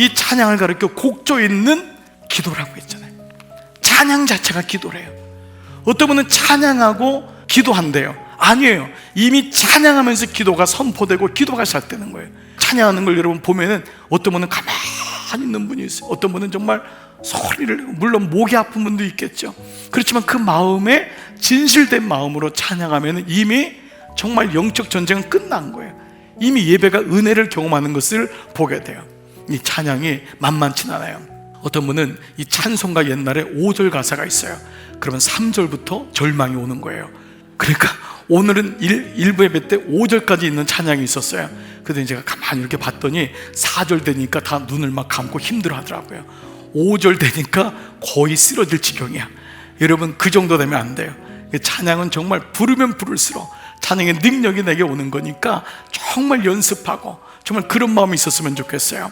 이 찬양을 가르쳐 곡조 있는 기도라고 했잖아요. 찬양 자체가 기도래요. 어떤 분은 찬양하고 기도한대요. 아니에요. 이미 찬양하면서 기도가 선포되고 기도가 시작되는 거예요. 찬양하는 걸 여러분 보면은 어떤 분은 가만히 있는 분이 있어요. 어떤 분은 정말 소리를 내고 물론 목이 아픈 분도 있겠죠. 그렇지만 그 마음에 진실된 마음으로 찬양하면 이미 정말 영적 전쟁은 끝난 거예요. 이미 예배가 은혜를 경험하는 것을 보게 돼요. 이 찬양이 만만치 않아요. 어떤 분은 이 찬송가 옛날에 5절 가사가 있어요. 그러면 3절부터 절망이 오는 거예요. 그러니까 오늘은 1, 부 예배 때 5절까지 있는 찬양이 있었어요. 근데 제가 가만히 이렇게 봤더니 4절 되니까 다 눈을 막 감고 힘들어 하더라고요. 5절 되니까 거의 쓰러질 지경이야. 여러분 그 정도 되면 안 돼요. 찬양은 정말 부르면 부를수록 찬양의 능력이 내게 오는 거니까 정말 연습하고 정말 그런 마음이 있었으면 좋겠어요.